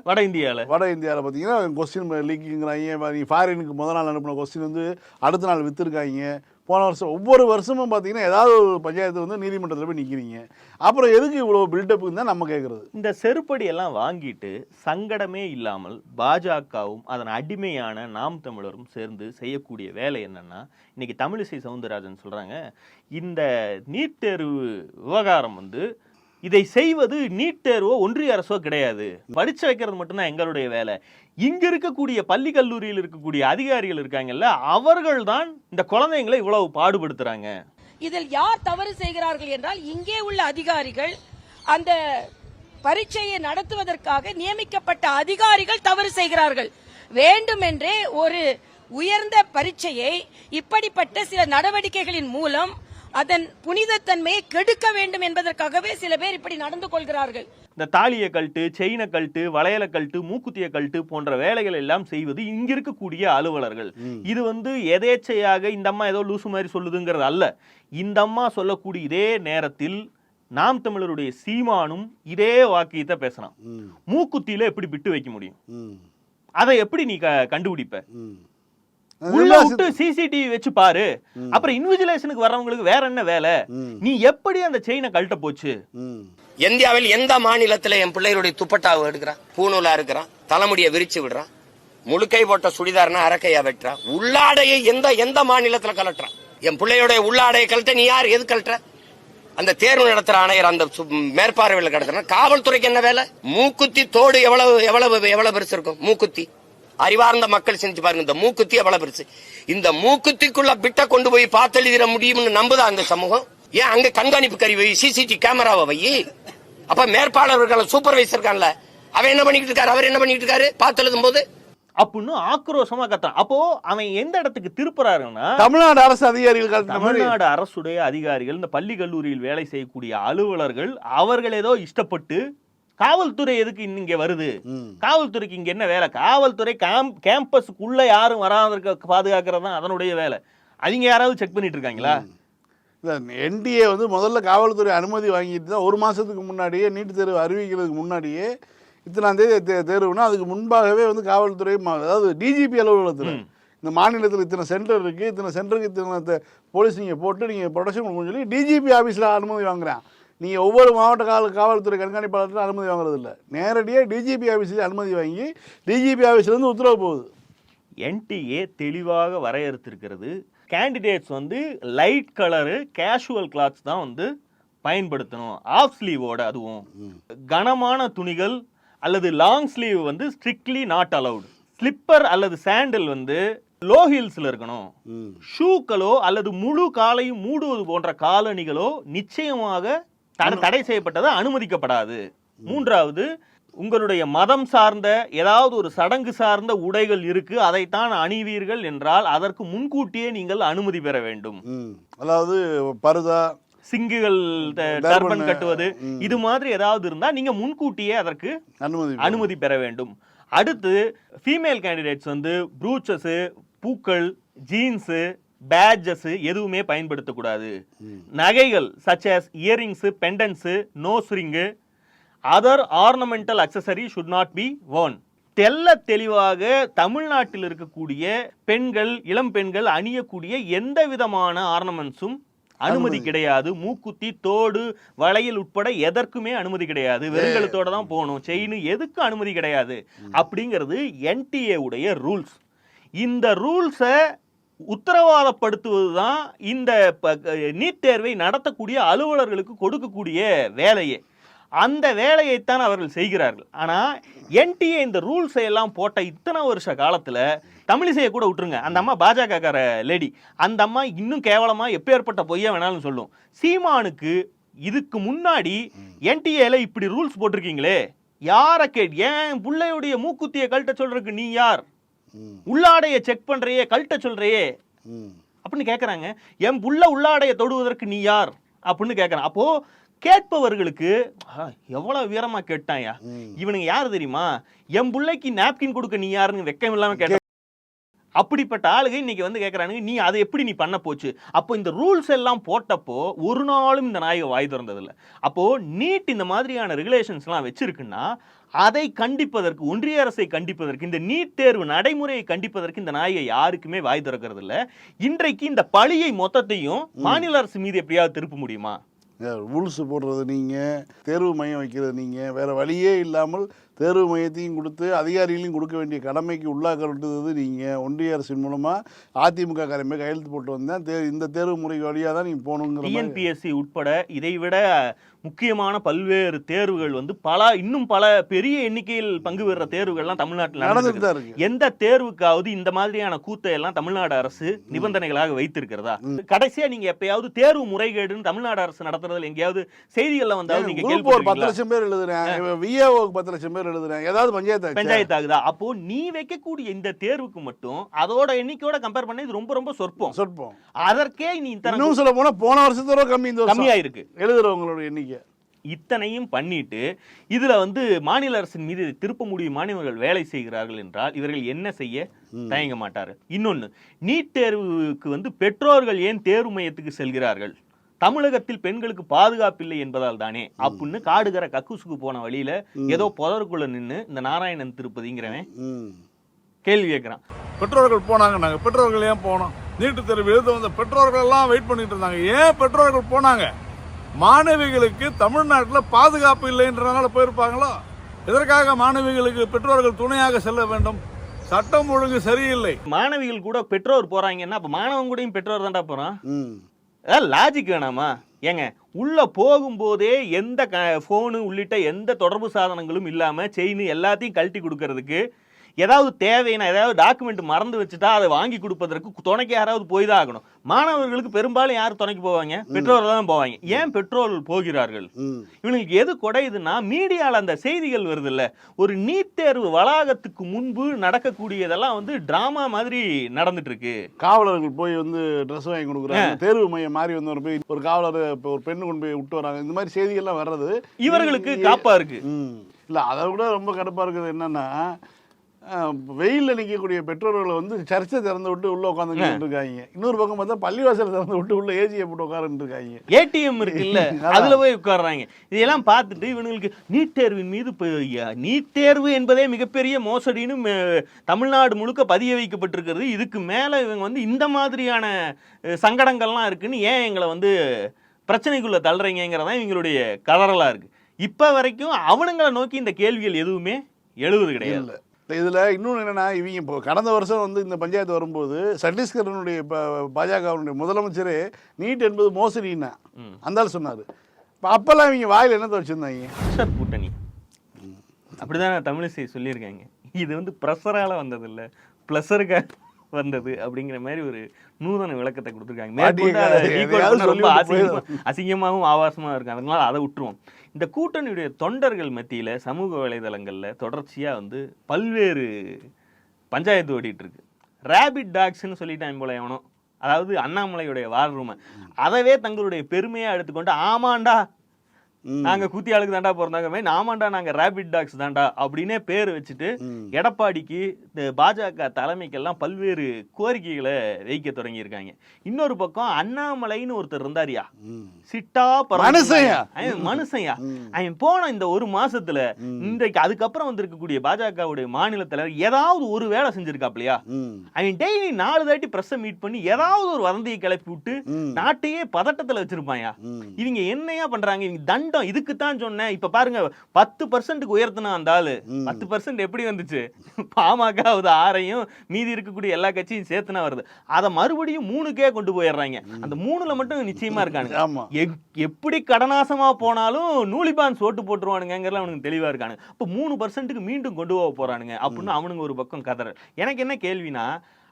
Speaker 2: வட இந்தியால.
Speaker 3: வட இந்தியாவில் பார்த்தீங்கன்னா கொஸ்டின் லீக்குங்கிறாங்க நீ ஃபாரினுக்கு முத நாள் அனுப்பின கொஸ்டின் வந்து அடுத்த நாள் விற்றுருக்காங்க போன வருஷம் ஒவ்வொரு வருஷமும் பார்த்தீங்கன்னா ஏதாவது ஒரு பஞ்சாயத்து வந்து நீதிமன்றத்தில் போய் நிற்கிறீங்க அப்புறம் எதுக்கு இவ்வளோ பில்டப்புன்னு தான் நம்ம கேட்குறது
Speaker 2: இந்த செருப்படி எல்லாம் வாங்கிட்டு சங்கடமே இல்லாமல் பாஜகவும் அதன் அடிமையான நாம் தமிழரும் சேர்ந்து செய்யக்கூடிய வேலை என்னென்னா இன்றைக்கி தமிழிசை சவுந்தரராஜன் சொல்கிறாங்க இந்த நீட் தேர்வு விவகாரம் வந்து இதை செய்வது நீட் தேர்வோ ஒன்றிய அரசோ கிடையாது. படிச்சு வைக்கிறது மட்டும்தான் எங்களுடைய வேலை. இங்க இருக்கக்கூடிய பள்ளி கல்லூரியில் இருக்கக்கூடிய அதிகாரிகள் இருக்காங்கல்ல அவர்கள் தான் இந்த குழந்தைங்களை இவ்வளவு பாடுபடுத்துறாங்க.
Speaker 6: இதில் யார் தவறு செய்கிறார்கள் என்றால் இங்கே உள்ள அதிகாரிகள் அந்த பரீட்சையை நடத்துவதற்காக நியமிக்கப்பட்ட அதிகாரிகள் தவறு செய்கிறார்கள். வேண்டுமென்றே ஒரு உயர்ந்த பரீட்சையை இப்படிப்பட்ட சில நடவடிக்கைகளின் மூலம் அதன் புனிதத்தன்மையை கெடுக்க வேண்டும் என்பதற்காகவே சில பேர் இப்படி நடந்து கொள்கிறார்கள்.
Speaker 2: இந்த தாலியை கழட்டு செயினை கழட்டு வளையலை கழட்டு மூக்குத்தியை கழட்டு போன்ற வேலைகள் எல்லாம் செய்வது இங்க இருக்கக்கூடிய அலுவலர்கள். இது வந்து எதேச்சையாக இந்த அம்மா ஏதோ லூசு மாதிரி சொல்லுதுங்கிறது அல்ல. இந்த அம்மா சொல்லக்கூடிய இதே நேரத்தில் நாம் தமிழருடைய சீமானும் இதே வாக்கியத்தை பேசலாம். மூக்குத்தியில எப்படி பிட்டு வைக்க முடியும்? அதை எப்படி நீ க- கண்டுபிடிப்ப? உள்ள விட்டு சிசிடிவி வச்சு பாரு. அப்புறம் இன்விஜிலேஷனுக்கு வர்றவங்களுக்கு வேற என்ன வேலை. நீ எப்படி அந்த செயினை கழட்ட போச்சு?
Speaker 1: இந்தியாவில் எந்த மாநிலத்துல என் பிள்ளைகளுடைய துப்பட்டாவை எடுக்கிறான்? பூணூலா இருக்கிறான். தலைமுடியை விரிச்சு விடுறான். முழுக்கை போட்ட சுடிதார்னா அரக்கையா வெட்டுறான். உள்ளாடையை எந்த எந்த மாநிலத்துல கலட்டுறான் என் பிள்ளையோட உள்ளாடையை கழட்ட நீ யார்? எது கழட்டுற? அந்த தேர்வு நடத்துற ஆணையர் அந்த சு- மேற்பார்வையில் கிடக்குறான் காவல்துறைக்கு என்ன வேலை? மூக்குத்தி தோடு எவ்வளவு எவ்வளவு எவ்வளவு பெருசு இருக்கும்? மூக்குத்தி. அறிவார்ந்த மக்கள் செஞ்சு பாருங்க இந்த மூக்குத்தி எவ்வளவு பெருசு. இந்த மூக்குத்திக்குள்ள பிட்ட கொண்டு போய் பார்த்தெழுதிட முடியும்னு நம்புதா அந்த சமூகம்? ஏன் அங்க கண்காணிப்பு கருவி வை சிசிடி கேமராவை வை? அப்ப மேற்பாளர் இருக்கான்ல சூப்பர்வைசர் இருக்கான்ல அவன் என்ன பண்ணிட்டு இருக்காரு? அவர் என்ன பண்ணிட்டு இருக்காரு? பார்த்து எழுதும் போது
Speaker 2: அப்படின்னு ஆக்ரோஷமா கத்துறான். அப்போ அவன் எந்த இடத்துக்கு திருப்புறாருன்னா
Speaker 3: தமிழ்நாடு அரசு அதிகாரிகள்
Speaker 2: தமிழ்நாடு அரசுடைய அதிகாரிகள் இந்த பள்ளி கல்லூரியில் வேலை செய்யக்கூடிய அலுவலர்கள் அவர்கள் ஏதோ இஷ்டப்பட்டு காவல்துறை எதுக்கு இங்க வருது? காவல்துறைக்கு இங்க என்ன வேலை? காவல்துறை கேம் கேம்பஸுக்குள்ள யாரும் வராதற்கு பாதுகாக்கிறது தான் அதனுடைய வேலை. அவங்க யாராவது செக் பண்ணிட்டு இருக்காங்களா?
Speaker 3: என்டிஏ வந்து முதல்ல காவல்துறை அனுமதி வாங்கிட்டு தான் ஒரு மாதத்துக்கு முன்னாடியே நீட் தேர்வு அறிவிக்கிறதுக்கு முன்னாடியே இத்தனாம் தேதி தே தேர்வுனா அதுக்கு முன்பாகவே வந்து காவல்துறை அதாவது டிஜிபி அலுவலகத்தில் இந்த மாநிலத்தில் இத்தனை சென்டர் இருக்குது இத்தனை சென்டருக்கு இத்தனை போலீஸ் நீங்கள் போட்டு நீங்கள் ப்ரொடக்ஷன் சொல்லி டிஜிபி ஆஃபீஸில் அனுமதி வாங்குறான். நீங்கள் ஒவ்வொரு மாவட்ட காவல் காவல்துறை கண்காணிப்பாளர்கிட்ட அனுமதி வாங்குறது இல்லை நேரடியாக டிஜிபி ஆஃபீஸில் அனுமதி வாங்கி டிஜிபி ஆஃபீஸ்லேருந்து உத்தரவு போகுது.
Speaker 2: என்டிஏ தெளிவாக வரையறுத்திருக்கிறது. கேண்டிடேட்ஸ் வந்து லைட் கலரு கேஷுவல் கிளாத்ஸ் தான் வந்து பயன்படுத்தணும். ஆஃப் ஸ்லீவோட அதுவும். கனமான துணிகள் அல்லது லாங் ஸ்லீவ் வந்து ஸ்ட்ரிக்ட்லி நாட் அலவுட் ஸ்லிப்பர் அல்லது சாண்டல் வந்து லோ ஹீல்ஸ்ல இருக்கணும். ஷூக்களோ அல்லது முழு காலையும் மூடுவது போன்ற காலணிகளோ நிச்சயமாக தடை- செய்யப்பட்டது அனுமதிக்கப்படாது. மூன்றாவது உங்களுடைய மதம் சார்ந்த ஏதாவது ஒரு சடங்கு சார்ந்த உடைகள் இருக்கு அதைத்தான் அணிவீர்கள் என்றால் அதற்கு முன்கூட்டியே நீங்கள் அனுமதி பெற வேண்டும்.
Speaker 3: அதாவது பருதா
Speaker 2: சிங்குகள் டர்பன் கட்டுவது. இது மாதிரி ஏதாவது இருந்தா நீங்க முன்கூட்டியே அதற்கு
Speaker 3: அனுமதி
Speaker 2: அனுமதி பெற வேண்டும். அடுத்து ஃபீமேல் கேண்டிடேட்ஸ் வந்து ப்ரூச்சஸு பூக்கள் ஜீன்ஸு பேட்ஜஸ் எதுவுமே பயன்படுத்தக்கூடாது. நகைகள் such as earrings pendants nose ring other ornamental accessory should not be worn. தெல்ல தெளிவாக தமிழ்நாட்டில் இருக்கக்கூடிய பெண்கள் இளம் பெண்கள் அணியக்கூடிய எந்த விதமான ஆர்னமெண்ட்ஸும் அனுமதி கிடையாது. மூக்குத்தி தோடு வளையல் உட்பட எதற்குமே அனுமதி கிடையாது. வெறுங்கழுத்தோட தான் போகணும். செயின் எதுக்கும் அனுமதி கிடையாது? அப்படிங்கிறது என்டிஏ உடைய ரூல்ஸ் இந்த ரூல்ஸை உத்தரவாதப்படுத்துவது தான் இந்த ப- நீட் தேர்வை நடத்தக்கூடிய அலுவலர்களுக்கு கொடுக்கக்கூடிய வேலையே. அந்த வேலையைத்தான் அவர்கள் செய்கிறார்கள். ஆனால் என்டிஏ இந்த ரூல்ஸை எல்லாம் போட்ட இத்தனை வருஷ காலத்தில் தமிழிசையை கூட விட்டுருங்க. அந்த அம்மா பாஜகக்கார லேடி. அந்த அம்மா இன்னும் கேவலமாக எப்பேற்பட்ட பொய்யா வேணாலும் சொல்லும். சீமானுக்கு இதுக்கு முன்னாடி என்டிஏல இப்படி ரூல்ஸ் போட்டிருக்கீங்களே? யாரை கேட் ஏன் பிள்ளையுடைய மூக்குத்தியை கழட்ட சொல்றதுக்கு நீ யார்? உள்ளாடைய செக் பண்றையே கழட்ட சொல்றையே. அப்படின்னு கேட்குறாங்க என் புள்ள உள்ளாடைய தொடுவதற்கு நீ யார்? அப்படின்னு கேட்குறான் அப்போ கேட்பவர்களுக்கு எவ்வளவு வீரமா கேட்டாயா. இவனுங்க யார் தெரியுமா? என் புள்ளைக்கு நாப்கின் கொடுக்க நீ யாருன்னு வெக்கம் இல்லாம கேட்ட. அப்படிப்பட்ட ஆளுங்க இன்னைக்கு வந்து கேட்கறானுங்க நீ அதை எப்படி நீ பண்ண போச்சு? அப்போ இந்த ரூல்ஸ் எல்லாம் போட்டப்போ ஒரு நாளும் இந்த நாயக வாய் திறந்ததில்ல. அப்போ நீட் இந்த மாதிரியான ரெகுலேஷன்ஸ்லாம் வச்சிருக்குன்னா அதை கண்டிப்பதற்கு ஒன்றிய அரசை கண்டிப்பதற்கு இந்த நீட் தேர்வு நடைமுறையை கண்டிப்பதற்கு இந்த நாயகை யாருக்குமே வாய் திறக்கிறது இல்ல இன்றைக்கு இந்த பழியை மொத்தத்தையும் மாநில அரசு மீது எப்படியாவது திருப்ப முடியுமா?
Speaker 3: ரூல்ஸ் போடுறது நீங்கள் தேர்வு மையம் வைக்கிறது நீங்கள் வேறு வழியே இல்லாமல் தேர்வு மையத்தையும் கொடுத்து அதிகாரிகளையும் கொடுக்க வேண்டிய கடமைக்கு உள்ளாக்கப்படுறது நீங்கள் ஒன்றிய அரசின் மூலமாக அதிமுக காரமே கையெழுத்து போட்டு வந்தேன். தே இந்த தேர்வு முறை வழியாக தான் நீங்கள் போகணுங்கிற மாதிரி.
Speaker 2: டிஎன்பிஎஸ்சி உட்பட இதைவிட முக்கியமான பல்வேறு தேர்வுகள் வந்து பல இன்னும் பல பெரிய எண்ணிக்கையில் பங்கு பெறுற தேர்வுகள்லாம் தமிழ்நாட்டில்
Speaker 3: இருக்கு.
Speaker 2: எந்த தேர்வுக்காவது இந்த மாதிரியான கூத்தை எல்லாம் தமிழ்நாடு அரசு நிபந்தனைகளாக வைத்திருக்கிறதா? கடைசியா நீங்க எப்பயாவது தேர்வு முறைகேடுன்னு தமிழ்நாடு அரசு நடத்துறதுல எங்கேயாவது செய்திகள்ல வந்தாலும் நீங்க
Speaker 3: ஒரு பத்து லட்சம் பேர் எழுதுறேன். விஏஓக்கு பத்து லட்சம் பேர் எழுதுறேன். ஏதாவது பஞ்சாயத்து?
Speaker 2: பஞ்சாயத்து ஆகுதா அப்போ நீ வைக்கக்கூடிய இந்த தேர்வுக்கு மட்டும் அதோட எண்ணிக்கையோட கம்பேர் பண்ண இது ரொம்ப ரொம்ப சொற்பம்.
Speaker 3: சொற்பம்.
Speaker 2: அதற்கே நீ
Speaker 3: சொல்ல போனா போன வருஷத்தோட கம்மி
Speaker 2: கம்மியா இருக்கு
Speaker 3: எழுதுறவங்களோட எண்ணிக்கை.
Speaker 2: இத்தனையும் பண்ணிட்டு இதுல வந்து மாநில அரசின் மீது திருப்ப முடியுமான இவர்கள் வேலை செய்கிறார்கள் என்றால் இவர்கள் என்ன செய்ய தயங்க மாட்டாரு. இன்னொன்னு நீட் தேர்வுக்கு வந்து பெற்றோர்கள் ஏன் தேர்வு மையத்துக்கு செல்கிறார்கள்? தமிழகத்தில் பெண்களுக்கு பாதுகாப்பில்லை என்பதால் தானே? அப்படின்னு காடுகர கக்குசுக்கு போன வழியில ஏதோ புதருக்குள்ள நின்னு இந்த நாராயணன் திருப்பதிங்கிறவன் கேள்வி கேட்கிறான்.
Speaker 7: பெற்றோர்கள் போனாங்க நாங்கள் பெற்றோர்கள் ஏன் போனோம்? நீட்டு தேர்வு எழுத வந்த பெற்றோர்கள் எல்லாம் வெயிட் பண்ணிட்டு இருந்தாங்க. ஏன் பெற்றோர்கள் போனாங்க? மாணவிகளுக்கு தமிழ்நாட்டில் பாதுகாப்பு இல்லைன்றனால போயிருப்பாங்களோ? இதற்காக மாணவிகளுக்கு பெற்றோர்கள் துணையாக செல்ல வேண்டும்? சட்டம் ஒழுங்கு சரியில்லை.
Speaker 2: மாணவிகள் கூட பெற்றோர் போறாங்கன்னா அப்ப மாணவன் கூடயும் பெற்றோர் தான்டா போறான். அதான் லாஜிக் வேணாமா? ஏங்க உள்ள போகும்போதே எந்த க ஃபோனு உள்ளிட்ட எந்த தொடர்பு சாதனங்களும் இல்லாம செயின் எல்லாத்தையும் கழட்டி கொடுக்கறதுக்கு ஏதாவது தேவைன்னா ஏதாவது டாக்குமெண்ட் மறந்து வச்சுட்டா அதை வாங்கி கொடுப்பதற்கு துணைக்கு யாராவது போய் தான் ஆகணும். மாணவர்களுக்கு பெரும்பாலும் யார் துணைக்கு போவாங்க? பெற்றோர்கள் தான் போவாங்க. ஏன் பெற்றோர்கள் போகிறார்கள்? இவங்களுக்கு எது குறையுதுன்னா மீடியால அந்த செய்திகள் வருது இல்ல ஒரு நீட் தேர்வு வளாகத்துக்கு முன்பு நடக்கக்கூடியதெல்லாம் வந்து டிராமா மாதிரி நடந்துட்டு இருக்கு
Speaker 3: காவலர்கள் போய் வந்து ட்ரெஸ் வாங்கி கொடுக்குறாங்க. தேர்வு மையம் மாறி வந்து போய் ஒரு காவலர் இப்போ ஒரு பெண்ணு கொண்டு போய் விட்டு வராங்க. இந்த மாதிரி செய்திகள்லாம் வர்றது
Speaker 2: இவர்களுக்கு காப்பா இருக்கு.
Speaker 3: இல்லை அதை விட ரொம்ப கடுப்பாக இருக்குது என்னன்னா வெயிலில் நிற்கக்கூடிய பெற்றோர்களை வந்து சர்ச்சை திறந்து விட்டு உள்ளே உட்காந்துக்கிட்டு இருக்காங்க. இன்னொரு பக்கம் பார்த்தா பள்ளிவாசல் திறந்து விட்டு உள்ள ஏசியை போட்டு உட்காந்துட்டு இருக்காங்க.
Speaker 2: ஏடிஎம் இருக்குல்ல அதுல போய் உட்கார்றாங்க. இதெல்லாம் பார்த்துட்டு இவனுங்களுக்கு நீட் தேர்வின் மீது நீட் தேர்வு என்பதே மிகப்பெரிய மோசடின்னு தமிழ்நாடு முழுக்க பதிய வைக்கப்பட்டிருக்கிறது. இதுக்கு மேல இவங்க வந்து இந்த மாதிரியான சங்கடங்கள்லாம் இருக்குன்னு ஏன் எங்களை வந்து பிரச்சனைக்குள்ள தள்ளுறீங்கிறதான் இவங்களுடைய கதறலா இருக்கு. இப்ப வரைக்கும் அவனுங்களை நோக்கி இந்த கேள்விகள் எதுவுமே எழுவது கிடையாது.
Speaker 3: இல்லை. இதில் இன்னொன்று என்னென்னா இவங்க இப்போ கடந்த வருஷம் வந்து இந்த பஞ்சாயத்து வரும்போது சத்தீஸ்கரனுடைய இப்போ பாஜகவினுடைய முதலமைச்சரே நீட் என்பது மோசடின்னா
Speaker 2: ம்.
Speaker 3: அந்த ஆள் சொன்னார். இப்போ அப்போல்லாம் இவங்க வாயில் என்னத்தை வச்சுருந்தாங்க?
Speaker 2: ப்ரெஷர் கூட்டணி. அப்படிதான் தமிழிசை சொல்லியிருக்காங்க. இது வந்து ப்ரெஷரால வந்தது இல்ல ப்ளஸருக்காக வந்தது அப்படிங்கிற மாதிரி ஒரு நூதன விளக்கத்தை கொடுத்துருக்காங்க. ரொம்ப
Speaker 3: சொல்லிவிட்டு
Speaker 2: அசிங்கமா அசிங்கமாகவும் ஆபாசமாக இருக்கும். அதனால அதை விட்டுருவோம். இந்த கூட்டணியுடைய தொண்டர்கள் மத்தியில சமூக வலைதளங்கள்ல தொடர்ச்சியா வந்து பல்வேறு பஞ்சாயத்து ஓடிட்டு இருக்கு ரேபிட் டாக்ஸ்னு சொல்லிட்டான் போல எவனோ. அதாவது அண்ணாமலையுடைய வார் ரூமை அதவே தங்களுடைய பெருமையா எடுத்துக்கொண்டு ஆமாண்டா நாங்க கூத்தியாளுக்கு தாண்டா பிறந்தாங்க மாதிரி நாமாண்டா நாங்க ரேபிட் டாக்ஸ் தாண்டா அப்படின்னே பேர் வச்சுட்டு எடப்பாடிக்கு பாஜக தலைமைக்கெல்லாம் பல்வேறு கோரிக்கைகளை வைக்க தொடங்கி இருக்காங்க இன்னொரு பக்கம் அண்ணாமலைன்னு ஒருத்தர் இருந்தாரியா? சிட்டா பறந்து
Speaker 3: மனுஷன்யா.
Speaker 2: அவன் போன இந்த ஒரு மாசத்துல இன்றைக்கு அதுக்கப்புறம் வந்திருக்கக்கூடிய பாஜகவுடைய மாநில தலைவர் ஏதாவது ஒரு வேலை செஞ்சிருக்காப்லையா? அவன் டெய்லி நாலு தாட்டி பிரஸ் மீட் பண்ணி ஏதாவது ஒரு வதந்தியை கிளப்பி விட்டு நாட்டையே பதட்டத்துல வச்சிருப்பாயா? இவங்க என்னையா பண்றாங்க? இவங்க தண்டம் இதுக்கு தான் சொன்னேன். இப்ப பாருங்க பத்து பர்சன்ட்டுக்கு உயர்த்தினா அந்த ஆளு. பத்து பர்சன்ட் எப்படி வந்துச்சு? பாமக ஆறையும் மீதி இருக்கக்கூடிய எல்லா கட்சியும் சேர்த்துனா வருது. அதை மறுபடியும் மூணுக்கே கொண்டு போயிடுறாங்க. அந்த மூணுல மட்டும் நிச்சயமா இருக்கானுங்க. எப்படி கடனாசமா போனாலும் நூலிபான் சோட்டு போட்டுருவானுங்கிறதுல அவனுக்கு தெளிவா இருக்கானுங்க. இப்போ மூணு பர்சன்ட்டுக்கு மீண்டும் கொண்டு போக போறானுங்க. அப்படின்னு அவனுங்க ஒரு பக்கம் கதறல். எனக்கு என்ன கேள்வினா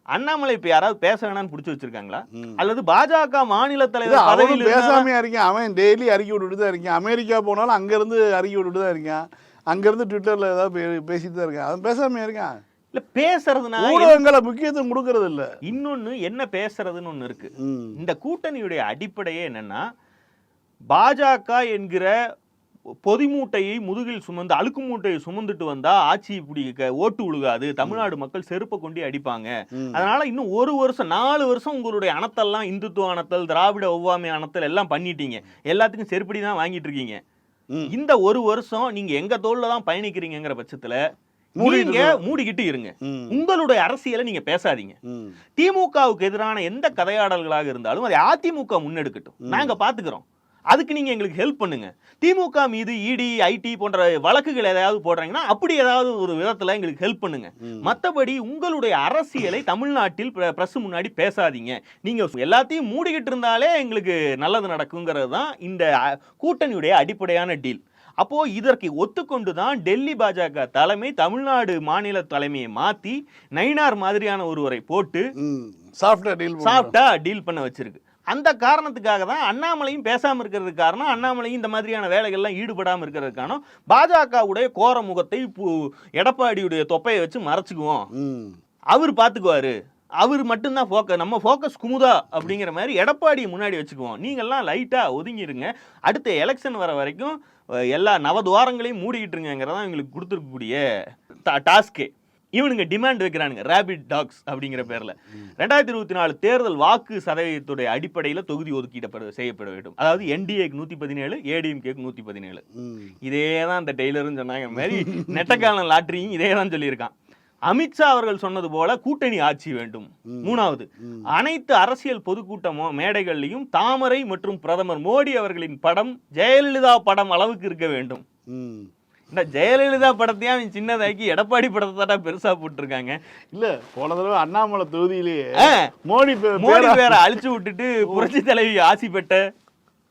Speaker 2: அண்ணாமலை இப்ப யாராவது பேச வேணாம்னு புடிச்சு வச்சிருக்காங்களா? அல்லது பாஜக மாநில தலைவர்
Speaker 3: அவனும்
Speaker 2: இருந்தா-
Speaker 3: பேசாமையா இருக்கான் அவன் டெய்லி அறிக்கை விட்டுட்டு தான் இருக்கான் அமெரிக்கா போனாலும் அங்கேருந்து அறிக்கை விட்டுட்டு தான் இருக்கான் அங்கேருந்து ட்விட்டரில் ஏதாவது பேசிட்டு தான் இருக்கான். அவன் பேசாமையா இருக்கான்
Speaker 2: இல்ல பேசுறதுனா
Speaker 3: ஊடகங்களை முக்கியத்துவம் கொடுக்கறது இல்ல.
Speaker 2: இன்னொன்னு என்ன பேசுறதுன்னு ஒண்ணு இருக்கு. இந்த கூட்டணியுடைய அடிப்படையே என்னன்னா பாஜக என்கிற பொதி மூட்டையை முதுகில் சுமந்து அழுக்கு மூட்டையை சுமந்துட்டு வந்தா ஆட்சி இப்படி ஓட்டு உழுகாது. தமிழ்நாடு மக்கள் செருப்பை கொண்டு அடிப்பாங்க. அதனால இன்னும் ஒரு வருஷம் நாலு வருஷம் உங்களுடைய அணத்தெல்லாம் இந்துத்துவ அணத்தல் திராவிட ஒவ்வாமை அணத்தல் எல்லாம் பண்ணிட்டீங்க. எல்லாத்துக்கும் செருப்படி தான் வாங்கிட்டு இருக்கீங்க. இந்த ஒரு வருஷம் நீங்க எங்க தோல்ல தான் பயணிக்கிறீங்கிற பட்சத்துல நீங்க மூடிக்கிட்டு இருங்க. உங்களுடைய அரசியலை நீங்க பேசாதீங்க. திமுகவுக்கு எதிரான எந்த கதையாடல்களாக இருந்தாலும் அதை அதிமுக முன்னெடுக்கட்டும். நாங்க பாத்துக்கிறோம். அதுக்கு நீங்க எங்களுக்கு ஹெல்ப் பண்ணுங்க. திமுக மீது இடி ஐடி போன்ற வழக்குகள் ஏதாவது போடுறாங்கன்னா அப்படி ஏதாவது ஒரு விதத்துல எங்களுக்கு ஹெல்ப் பண்ணுங்க. மத்தபடி உங்களுடைய அரசியலை தமிழ்நாட்டில் பிரஸ் முன்னாடி பேசாதீங்க. நீங்க எல்லாத்தையும் மூடிக்கிட்டு இருந்தாலே எங்களுக்கு நல்லது நடக்குங்கிறது தான் இந்த கூட்டணியுடைய அடிப்படையான டீல் அப்போ இதற்கு ஒத்துக்கொண்டு தான் டெல்லி பாஜக தலைமை தமிழ்நாடு மாநில தலைமையை மாத்தி நயினார் மாதிரியான ஒருவரை போட்டு
Speaker 3: ம். சாஃப்ட்வேர் டீல்
Speaker 2: சாப்பிட்டா டீல் பண்ண வச்சிருக்கு. அந்த காரணத்துக்காக தான் அண்ணாமலையும் பேசாம இருக்கிறதுக்கு காரணம். அண்ணாமலையும் இந்த மாதிரியான வேலைகள்லாம் ஈடுபடாம இருக்கிறதுக்கு காரணம். பாஜகவுடைய கோர முகத்தை எடப்பாடியுடைய தொப்பையை வச்சு மறைச்சுக்குவோம். அவர் பார்த்துக்குவாரு அவர் மட்டும்தான் ஃபோக்கஸ் நம்ம ஃபோக்கஸ் குமுதா அப்படிங்கிற மாதிரி எடப்பாடியை முன்னாடி வச்சுக்குவோம். நீங்கள்லாம் லைட்டாக ஒதுங்கிருங்க. அடுத்த எலெக்ஷன் வர வரைக்கும் எல்லா நவதுவாரங்களையும் மூடிக்கிட்டு இருங்கிறதான் இவங்களுக்கு கொடுத்துருக்கக்கூடிய டாஸ்கே இவனுங்க டிமாண்ட் வைக்கிறானுங்க. ரேபிட் டாக்ஸ் அப்படிங்கிற பேர்ல. ரெண்டாயிரத்தி இருபத்தி நாலு தேர்தல் வாக்கு சதவீதத்துடைய அடிப்படையில் தொகுதி ஒதுக்கீடப்பட செய்யப்பட வேண்டும். அதாவது என்டிஏக்கு நூத்தி பதினேழு ஏடிஎம்கேக்கு நூத்தி பதினேழு. இதே தான் அந்த டெய்லரும் சொன்னாங்க. மாதிரி நெட்டக்காலன் லாட்டரியும் இதே தான் சொல்லியிருக்கான். அமித்ஷா அவர்கள் சொன்னது போல கூட்டணி ஆட்சி வேண்டும். மூணாவது அனைத்து அரசியல் பொதுக்கூட்டமோ மேடைகள்லையும் தாமரை மற்றும் பிரதமர் மோடி அவர்களின் படம் ஜெயலலிதா படம் அளவுக்கு இருக்க வேண்டும். இந்த ஜெயலலிதா படத்தையும் அவன் சின்னதாக்கி எடப்பாடி படத்தை பெருசா போட்டிருக்காங்க.
Speaker 3: இல்ல போன தடவை அண்ணாமலை தொகுதியிலேயே மோடி
Speaker 2: மோடி
Speaker 3: பேரை-
Speaker 2: அழிச்சு விட்டுட்டு புரட்சி தலைவி ஆசி பெற்ற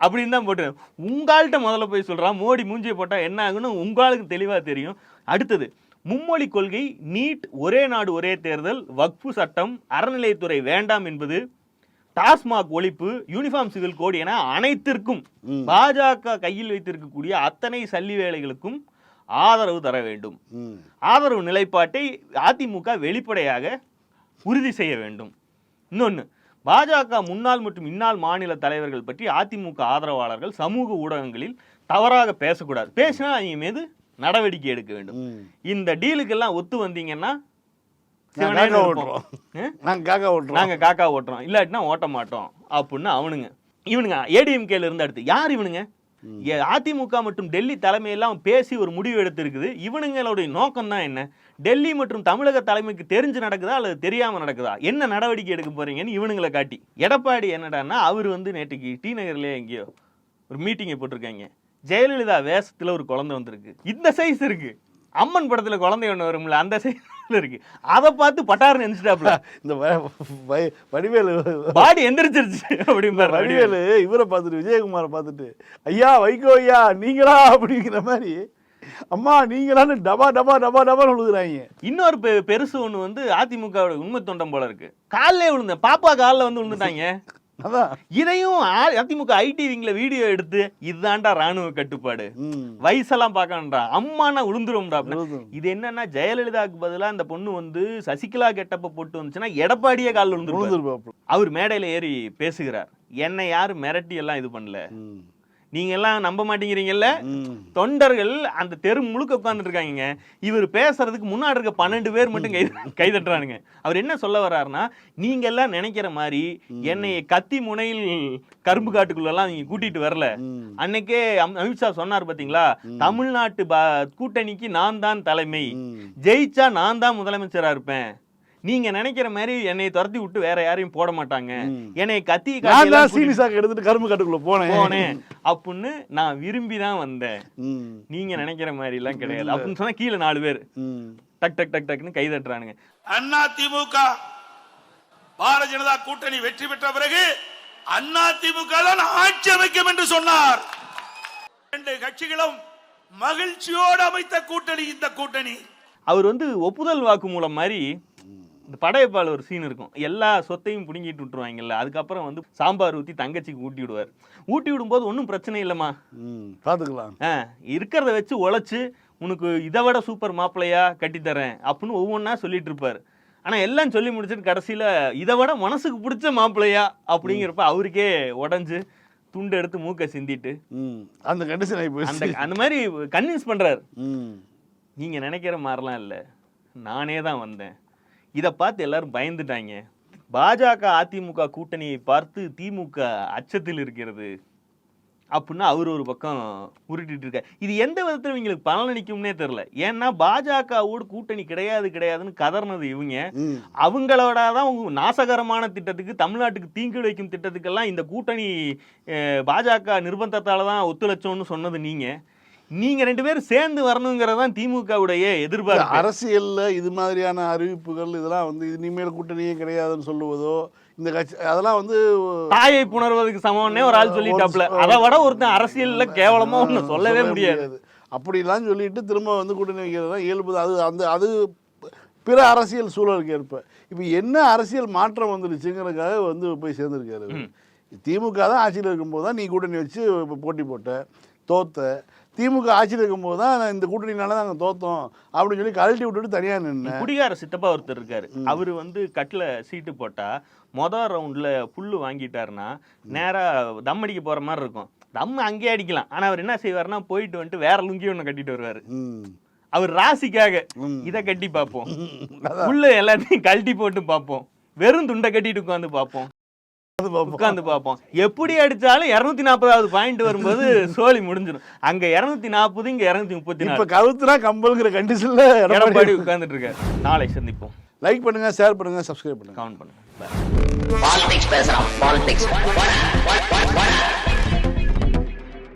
Speaker 2: அப்படின்னு தான் போட்டு உங்கள்கிட்ட முதல்ல போய் சொல்றான் மோடி மூஞ்சியை போட்டா என்ன ஆகுன்னு உங்களுக்கு தெளிவா தெரியும். அடுத்தது மும்மொழி கொள்கை நீட் ஒரே நாடு ஒரே தேர்தல் வக்ஃபு சட்டம் அறநிலையத்துறை வேண்டாம் என்பது டாஸ்மாக் ஒழிப்பு யூனிஃபார்ம் சிவில் கோடு என அனைத்திற்கும் பாஜக கையில் வைத்திருக்கக்கூடிய அத்தனை சல்லி வேலைகளுக்கும் ஆதரவு தர வேண்டும். ஆதரவு நிலைப்பாட்டை அதிமுக வெளிப்படையாக உறுதி செய்ய வேண்டும். இன்னொன்று பாஜக முன்னாள் மற்றும் இன்னாள் மாநில தலைவர்கள் பற்றி அதிமுக ஆதரவாளர்கள் சமூக ஊடகங்களில் தவறாக பேசக்கூடாது. பேசினா அவங்க மீது நடவடிக்கை எடுக்க வேண்டும். இந்த டீலுக்கெல்லாம் ஒத்து வந்தீங்கன்னா
Speaker 3: நாங்க
Speaker 2: சிவனேன்னு
Speaker 3: காக்கா. ஓட்டுறோம்.
Speaker 2: ஆ?
Speaker 3: நாங்க காக்கா ஓட்டுறோம்.
Speaker 2: இல்லாட்டினா ஓட்ட மாட்டோம். அப்படின்னு அவனுங்க. இவனுங்க ஏடிஎம்கேல இருந்து அடுத்து. யார் இவனுங்க? அதிமுக மற்றும் டெல்லி தலைமையெல்லாம் பேசி ஒரு முடிவு எடுத்திருக்குது. இவனுங்களுடைய நோக்கம் தான் என்ன? டெல்லி மற்றும் தமிழக தலைமைக்கு தெரிஞ்சு நடக்குதா அல்லது தெரியாமல் நடக்குதா? என்ன நடவடிக்கை எடுக்க போறீங்கன்னு இவனுங்களை காட்டி. எடப்பாடி என்னடான்னா அவர் வந்து நேற்றுக்கு டி நகர்லயே எங்கேயோ ஒரு மீட்டிங்கை போட்டிருக்காங்க. ஜெயலலிதா வேஷத்தில் ஒரு குழந்தை வந்திருக்கு. இந்த சைஸ் இருக்கு. அம்மன் படத்தில் குழந்தை ஒன்று வரும்ல அந்த சைஸ் இருக்கு. அதை பார்த்து பட்டாருன்னு நினைச்சிட்டாப்ல
Speaker 3: இந்த வடிவேலு.
Speaker 2: பாடி எந்திரிச்சிருச்சு அப்படிம்பாரு
Speaker 3: வடிவேலு இவரை பார்த்துட்டு விஜயகுமாரை பார்த்துட்டு ஐயா வைகோ ஐயா நீங்களா? அப்படிங்கிற மாதிரி அம்மா நீங்களான்னு டபா டபா டபா டபான்னு விழுகுறாங்க
Speaker 2: இன்னொரு பெருசு ஒண்ணு வந்து அதிமுகவோட உண்மை தொண்டம் போல இருக்கு. காலிலே விழுந்த பாப்பா காலில் வந்து விழுந்துட்டாங்க
Speaker 3: அதான்.
Speaker 2: இதையும் அதிமுக ஐடி விங்ல வீடியோ எடுத்து இதுதான்டா ராணுவ கட்டுப்பாடு. வயசெல்லாம் பார்க்கணும்டா. அம்மானா
Speaker 3: விழுந்துரும்.
Speaker 2: இது என்னன்னா ஜெயலலிதாவுக்கு பதிலா அந்த பொண்ணு வந்து சசிகலா கெட்டப்ப போட்டு வந்துச்சுன்னா எடப்பாடியே காலில் விழுந்துருப்பாரு அவர் மேடையில ஏறி பேசுகிறார். என்னை யாரும் மிரட்டி எல்லாம் இது பண்ணல. நீங்க எல்லாம் நம்ப மாட்டேங்கிறீங்கல்ல. தொண்டர்கள் அந்த தெரு முழுக்க உட்கார்ந்துட்டு இருக்காங்க இவர் பேசுறதுக்கு முன்னாடி இருக்க பன்னெண்டு பேர் மட்டும் கை கை தட்டுறானுங்க. அவர் என்ன சொல்ல வர்றாருன்னா நீங்க எல்லாம் நினைக்கிற மாதிரி என்னை கத்தி முனையில் கரும்பு காட்டுக்குள்ள எல்லாம் நீங்க கூட்டிட்டு வரல. அன்னைக்கே அம்- அமித்ஷா சொன்னார் பாத்தீங்களா? தமிழ்நாட்டு கூட்டணிக்கு நான் தான் தலைமை. ஜெயிச்சா நான் தான் முதலமைச்சரா இருப்பேன். நீங்க நினைக்கிற மாதிரி என்னை துரத்தி விட்டு வேற யாரையும் போட மாட்டாங்க. என்னை கத்தி
Speaker 3: சீனிசாக்கு எடுத்துட்டு கரும்பு காட்டுக்குள்ள போனேன்.
Speaker 2: போனேன். அப்படின்னு நான் விரும்பி தான் வந்தேன். நீங்க நினைக்கிற மாதிரி எல்லாம் கிடையாது அப்படின்னு சொன்னா கீழே நாலு பேர்.
Speaker 3: ம்.
Speaker 2: டக் டக் டக் டக்னு கை தட்டுறானுங்க.
Speaker 8: அண்ணா திமுக பாரதிய ஜனதா கூட்டணி வெற்றி பெற்ற பிறகு அண்ணா திமுக தான் ஆட்சி அமைக்கும் என்று சொன்னார். இரண்டு கட்சிகளும் மகிழ்ச்சியோடு அமைத்த கூட்டணி இந்த கூட்டணி.
Speaker 2: அவர் வந்து ஒப்புதல் வாக்கு மூலம் மாதிரி இந்த படையப்பால் ஒரு சீன் இருக்கும். எல்லா சொத்தையும் பிடுங்கிட்டு விட்டுருவாங்கல்ல அதுக்கப்புறம் வந்து சாம்பார் ஊற்றி தங்கச்சிக்கு ஊட்டி விடுவார். ஊட்டி விடும்போது ஒன்றும் பிரச்சனை இல்லைம்மா.
Speaker 3: ம். பாத்துக்கலாம்.
Speaker 2: ஆ இருக்கிறத வச்சு உழைச்சு உனக்கு இதை விட சூப்பர் மாப்பிள்ளையா கட்டித்தரேன் அப்படின்னு ஒவ்வொன்றா சொல்லிட்டு இருப்பார். ஆனால் எல்லாம் சொல்லி முடிச்சுட்டு கடைசியில் இதை விட மனசுக்கு பிடிச்ச மாப்பிள்ளையா அப்படிங்கிறப்ப அவருக்கே உடஞ்சு துண்டு எடுத்து மூக்கை சிந்திட்டு.
Speaker 3: அந்த கண்டிஷன் ஆகி
Speaker 2: அந்த அந்த மாதிரி கன்வின்ஸ் பண்றாரு.
Speaker 3: ம்.
Speaker 2: நீங்க நினைக்கிற மாதிரிலாம் இல்ல. நானே தான் வந்தேன். இதை பார்த்து எல்லாரும் பயந்துட்டாங்க. பாஜக அதிமுக கூட்டணியை பார்த்து திமுக அச்சத்தில் இருக்கிறது அப்படின்னு அவர் ஒரு பக்கம் உருட்டிட்டு இருக்கார். இது எந்த விதத்துல இவங்களுக்கு பலனளிக்கும்னே தெரியல. ஏன்னா பாஜகவோடு கூட்டணி கிடையாது கிடையாதுன்னு கதறினது இவங்க. அவங்களோட தான் நாசகரமான திட்டத்துக்கு தமிழ்நாட்டுக்கு தீங்கு விளைவிக்கும் திட்டத்துக்கெல்லாம் இந்த கூட்டணி பாஜக நிர்பந்தத்தால தான் ஒத்துழைச்சோம்னு சொன்னது நீங்க. நீங்க ரெண்டு பேரும் சேர்ந்து வரணுங்கிறதான் திமுகவுடைய எதிர்பார்ப்பு.
Speaker 3: அரசியல்ல இது மாதிரியான அறிவிப்புகள் இதெல்லாம் வந்து இனிமேல் கூட்டணியே கிடையாதுன்னு சொல்லுவதோ இந்த கட்சி அதெல்லாம் வந்து
Speaker 2: தாயை புணர்வதற்கு சமம்னே ஒரு ஆள் சொல்லிட்டாப்ல அதை விட ஒருத்தன் அரசியல்ல கேவலமா ஒண்ணு சொல்லவே முடியாது.
Speaker 3: அப்படிலாம் சொல்லிட்டு திரும்ப வந்து கூட்டணி வைக்கிறது தான் இயல்பு தான். அது அந்த அது பிற அரசியல் சூழலுக்கு ஏற்ப. இப்போ என்ன அரசியல் மாற்றம் வந்துருச்சுங்கிறதுக்காக வந்து போய் சேர்ந்துருக்காரு. திமுக தான் ஆட்சியில் இருக்கும்போது தான் நீ கூட்டணி வச்சு இப்ப போட்டி போட்ட. தோத்த. திமுக ஆட்சியில் இருக்கும்போது தான் இந்த கூட்டணினால நாங்கள் தோத்தோம் அப்படின்னு சொல்லி கழட்டி விட்டுட்டு தனியாக நின்று
Speaker 2: குடிகார சித்தப்பா ஒருத்தர் இருக்காரு. அவரு வந்து கட்டில சீட்டு போட்டா மொதல் ரவுண்ட்ல புல்லு வாங்கிட்டாருன்னா நேரா தம் அடிக்க போற மாதிரி இருக்கும். தம் அங்கேயே அடிக்கலாம். ஆனா அவர் என்ன செய்வாருன்னா போயிட்டு வந்துட்டு வேற லுங்கி ஒண்ணு கட்டிட்டு வருவாரு. அவர் ராசிக்காக. இத கட்டி பார்ப்போம். உள்ள எல்லாத்தையும் கழட்டி போட்டு பார்ப்போம். வெறும் துண்டை கட்டிட்டு உட்காந்து பார்ப்போம். உட்காந்து பார்ப்போம். எப்படி அடிச்சாலும் இருநூத்தி நாற்பதாவது பாயிண்ட் வரும்போது சோலி முடிஞ்சிடும். அங்க இருநூத்தி நாற்பது இங்க இருநூத்தி முப்பத்தி
Speaker 3: இப்ப
Speaker 2: நாலு
Speaker 3: கவுத்துனா கம்பல்ங்கிற கண்டிஷன்ல
Speaker 2: எடப்பாடி உட்கார்ந்துட்டு இருக்காரு நாளை சந்திப்போம்.
Speaker 3: லைக் பண்ணுங்க ஷேர் பண்ணுங்க சப்ஸ்கிரைப் பண்ணுங்க.
Speaker 2: கவுண்ட் பண்ணுங்க.
Speaker 9: பாலிடிக்ஸ் பேசுறான் பாலிடிக்ஸ்